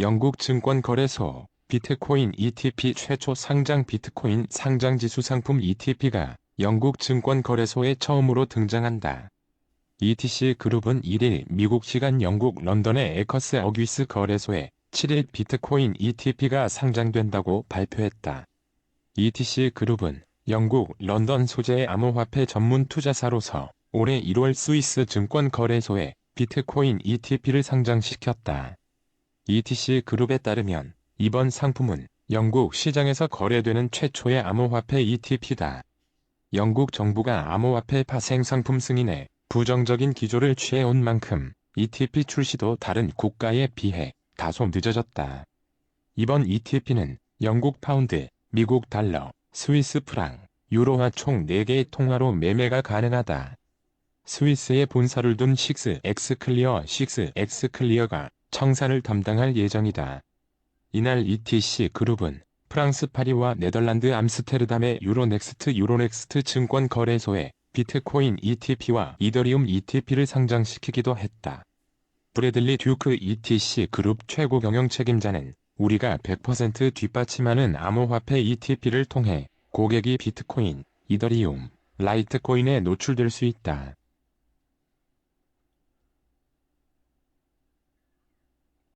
영국 증권거래소 비트코인 ETP 최초 상장 비트코인 상장지수 상품 ETP가 영국 증권거래소에 처음으로 등장한다. ETC 그룹은 1일 미국 시간 영국 런던의 에커스 어귀스 거래소에 7일 비트코인 ETP가 상장된다고 발표했다. ETC 그룹은 영국 런던 소재의 암호화폐 전문 투자사로서 올해 1월 스위스 증권 거래소에 비트코인 ETP를 상장시켰다. ETC 그룹에 따르면 이번 상품은 영국 시장에서 거래되는 최초의 암호화폐 ETP다. 영국 정부가 암호화폐 파생 상품 승인에 부정적인 기조를 취해온 만큼 ETP 출시도 다른 국가에 비해 다소 늦어졌다. 이번 ETP는 영국 파운드, 미국 달러, 스위스 프랑, 유로화 총 4개의 통화로 매매가 가능하다. 스위스에 본사를 둔 6X 클리어 6X 클리어가 청산을 담당할 예정이다. 이날 ETC 그룹은 프랑스 파리와 네덜란드 암스테르담의 유로넥스트 유로넥스트 증권 거래소에 비트코인 ETP와 이더리움 ETP를 상장시키기도 했다. 브래들리 듀크 ETC 그룹 최고 경영 책임자는 우리가 100% 뒷받침하는 암호화폐 ETP를 통해 고객이 비트코인, 이더리움, 라이트코인에 노출될 수 있다.